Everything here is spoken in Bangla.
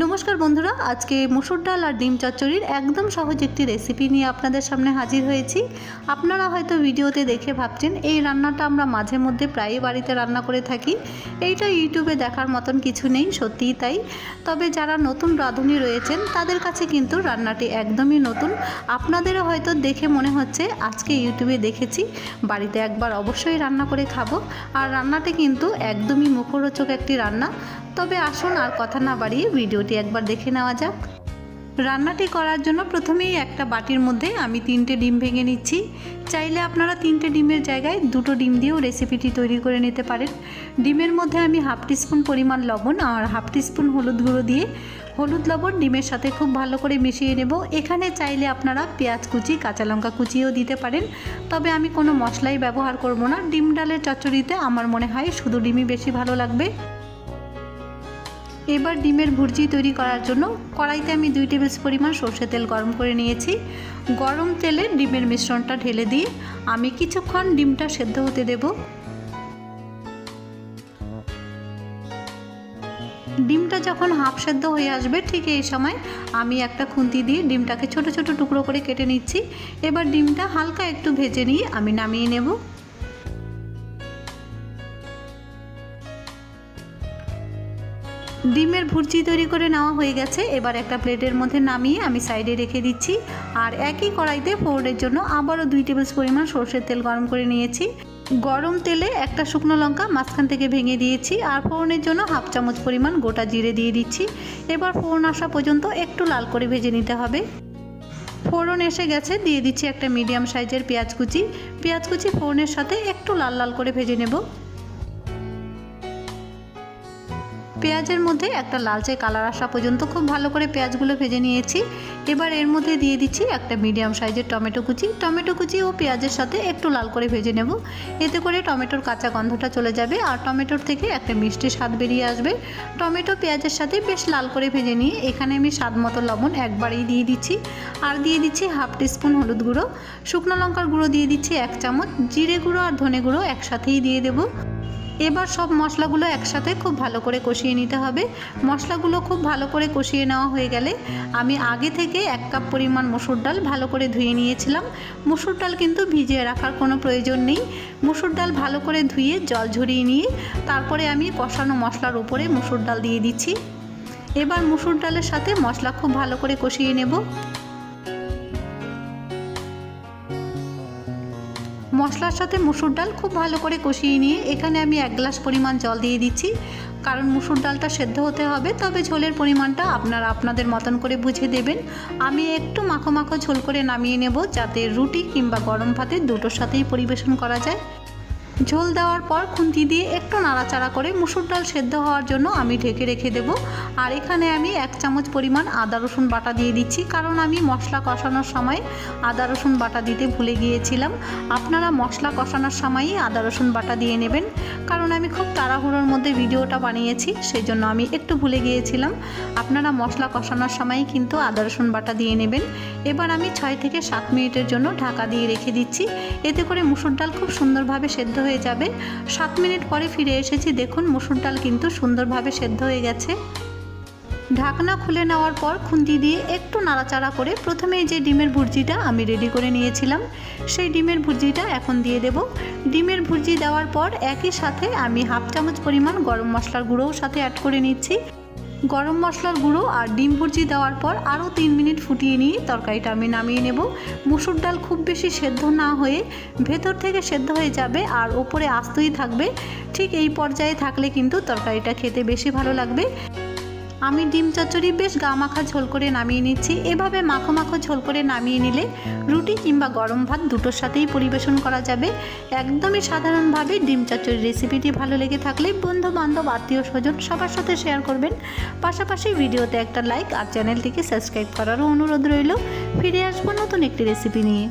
নমস্কার বন্ধুরা, আজকে মুসুর ডাল আর ডিম চচ্চড়ির একদম সহজ একটি রেসিপি নিয়ে আপনাদের সামনে হাজির হয়েছি। আপনারা হয়তো ভিডিওতে দেখে ভাবছেন, এই রান্নাটা আমরা মাঝে মধ্যে প্রায়ই বাড়িতে রান্না করে থাকি। এইটা ইউটিউবে দেখার মতন কিছু নেই, সত্যিই তাই। তবে যারা নতুন রাঁধুনি রয়েছেন, তাদের কাছে কিন্তু রান্নাটি একদমই নতুন। আপনাদেরও হয়তো দেখে মনে হচ্ছে, আজকে ইউটিউবে দেখেছি, বাড়িতে একবার অবশ্যই রান্না করে খাব। আর রান্নাটি কিন্তু একদমই মুখরোচক একটি রান্না। তবে আসুন আর কথা না বাড়িয়ে ভিডিওটি একবার দেখে নেওয়া যাক। রান্নাটি করার জন্য প্রথমেই একটা বাটির মধ্যে আমি তিনটে ডিম ভেঙে নিচ্ছি। চাইলে আপনারা তিনটে ডিমের জায়গায় দুটো ডিম দিয়েও রেসিপিটি তৈরি করে নিতে পারেন। ডিমের মধ্যে আমি হাফ টিস্পুন পরিমাণ লবণ আর হাফ টিস্পুন হলুদ গুঁড়ো দিয়ে হলুদ লবণ ডিমের সাথে খুব ভালো করে মিশিয়ে নেব। এখানে চাইলে আপনারা পেঁয়াজ কুচি, কাঁচা লঙ্কা কুচিও দিতে পারেন। তবে আমি কোনো মশলাই ব্যবহার করব না। ডিম ডালের চচ্চড়িতে আমার মনে হয় শুধু ডিমই বেশি ভালো লাগবে। এবার ডিমের ভুর্জি তৈরি করার জন্য কড়াইতে আমি দুই টেবিল পরিমাণ সর্ষে তেল গরম করে নিয়েছি। গরম তেলে ডিমের মিশ্রণটা ঢেলে দিয়ে আমি কিছুক্ষণ ডিমটা সেদ্ধ হতে দেব। ডিমটা যখন হাফ সেদ্ধ হয়ে আসবে ঠিক এই সময় আমি একটা খুন্তি দিয়ে ডিমটাকে ছোট ছোট টুকরো করে কেটে নিচ্ছি। এবার ডিমটা হালকা একটু ভেজে নিয়ে আমি নামিয়ে নেব। ডিমের ভুর্জি তৈরি করে নেওয়া হয়ে গেছে। এবার একটা প্লেটের মধ্যে নামিয়ে আমি সাইডে রেখে দিচ্ছি। আর একই কড়াইতে ফোড়নের জন্য আবারও দুই টেবিল পরিমাণ সর্ষের তেল গরম করে নিয়েছি। গরম তেলে একটা শুকনো লঙ্কা মাঝখান থেকে ভেঙে দিয়েছি। আর ফোড়নের জন্য হাফ চামচ পরিমাণ গোটা জিরে দিয়ে দিচ্ছি। এবার ফোড়ন আসা পর্যন্ত একটু লাল করে ভেজে নিতে হবে। ফোড়ন এসে গেছে। দিয়ে দিচ্ছি একটা মিডিয়াম সাইজের পেঁয়াজ কুচি। পেঁয়াজ কুচি ফোড়নের সাথে একটু লাল লাল করে ভেজে নেব। পেঁয়াজের মধ্যে একটা লালচে কালার আসা পর্যন্ত খুব ভালো করে পেঁয়াজগুলো ভেজে নিয়েছি। এবার এর মধ্যে দিয়ে দিচ্ছি একটা মিডিয়াম সাইজের টমেটো কুচি। টমেটো কুচি ও পেঁয়াজের সাথে একটু লাল করে ভেজে নেব। এতে করে টমেটোর কাঁচা গন্ধটা চলে যাবে আর টমেটোর থেকে একটা মিষ্টি স্বাদ বেরিয়ে আসবে। টমেটো পেঁয়াজের সাথে বেশ লাল করে ভেজে নিয়ে এখানে আমি স্বাদ মতো লবণ একবারেই দিয়ে দিচ্ছি। আর দিয়ে দিচ্ছি হাফ টিস্পুন হলুদ গুঁড়ো। শুকনো লঙ্কার গুঁড়ো দিয়ে দিচ্ছি এক চামচ। জিরে গুঁড়ো আর ধনে গুঁড়ো একসাথেই দিয়ে দেবো। এবার সব মশলাগুলো একসাথে খুব ভালো করে কষিয়ে নিতে হবে। মশলাগুলো খুব ভালো করে কষিয়ে নেওয়া হয়ে গেলে আমি আগে থেকে এক কাপ পরিমাণ মসুর ডাল ভালো করে ধুয়ে নিয়েছিলাম। মসুর ডাল কিন্তু ভিজিয়ে রাখার কোনো প্রয়োজন নেই। মসুর ডাল ভালো করে ধুয়ে জল ঝরিয়ে নিয়ে তারপরে আমি কষানো মশলার উপরে মসুর ডাল দিয়ে দিচ্ছি। এবার মসুর ডালের সাথে মশলা খুব ভালো করে কষিয়ে নেব। মশলার সাথে মুসুর ডাল খুব ভালো করে কষিয়ে নিয়ে এখানে আমি এক গ্লাস পরিমাণ জল দিয়ে দিচ্ছি। কারণ মুসুর ডালটা সেদ্ধ হতে হবে, তবে ঝোলের পরিমাণটা আপনারা আপনাদের মতন করে বুঝে দেবেন। আমি একটু মাখো মাখো ঝোল করে নামিয়ে নেব যাতে রুটি কিংবা গরম ভাতে দুটোর সাথেই পরিবেশন করা যায়। ঝোল দেওয়ার পর খুন্তি দিয়ে একটু নাড়াচাড়া করে মুসুর ডাল সেদ্ধ হওয়ার জন্য আমি ঢেকে রেখে দেব। আর এখানে আমি এক চামচ পরিমাণ আদা, রসুন বাটা দিয়ে দিচ্ছি, কারণ আমি মশলা কষানোর সময় আদা, রসুন বাটা দিতে ভুলে গিয়েছিলাম। আপনারা মশলা কষানোর সময়ই আদা, রসুন বাটা দিয়ে নেবেন, কারণ আমি খুব তাড়াহুড়োর মধ্যে ভিডিওটা বানিয়েছি সেই জন্য আমি একটু ভুলে গিয়েছিলাম। আপনারা মশলা কষানোর সময়ই কিন্তু আদা, রসুন বাটা দিয়ে নেবেন। এবার আমি ছয় থেকে সাত মিনিটের জন্য ঢাকা দিয়ে রেখে দিচ্ছি। এতে করে মুসুর ডাল খুব সুন্দরভাবে সেদ্ধ হয়ে যাবে। সাত মিনিট পরে ফিরে এসেছি। দেখুন, মুসুর ডাল কিন্তু সুন্দরভাবে সেদ্ধ হয়ে গেছে। ঢাকনা খুলে নেওয়ার পর খুন্তি দিয়ে একটু নাড়াচাড়া করে প্রথমে যে ডিমের ভুর্জিটা আমি রেডি করে নিয়েছিলাম, সেই ডিমের ভুর্জিটা এখন দিয়ে দেব। ডিমের ভুর্জি দেওয়ার পর একই সাথে আমি হাফ চামচ পরিমাণ গরম মশলার গুঁড়োও সাথে অ্যাড করে নিচ্ছি। গরম মশলার গুঁড়ো আর ডিম ভুর্জি দেওয়ার পর আরও তিন মিনিট ফুটিয়ে নিয়ে তরকারিটা আমি নামিয়ে নেব। মুসুর ডাল খুব বেশি সেদ্ধ না হয়ে ভেতর থেকে সেদ্ধ হয়ে যাবে আর ওপরে আস্তই থাকবে। ঠিক এই পর্যায়ে থাকলে কিন্তু তরকারিটা খেতে বেশি ভালো লাগবে। আমি ডিম চচ্চড়ি বেশ গা মাখা ঝোল করে নামিয়ে নিচ্ছি। এভাবে মাখো মাখো ঝোল করে নামিয়ে নিলে রুটি কিংবা গরম ভাত দুটোর সাথেই পরিবেশন করা যাবে। একদমই সাধারণভাবে ডিম চচ্চড়ি রেসিপিটি ভালো লেগে থাকলে বন্ধু বান্ধব আত্মীয় স্বজন সবার সাথে শেয়ার করবেন। পাশাপাশি ভিডিওতে একটা লাইক আর চ্যানেলটিকে সাবস্ক্রাইব করারও অনুরোধ রইল। ফিরে আসব নতুন একটি রেসিপি নিয়ে।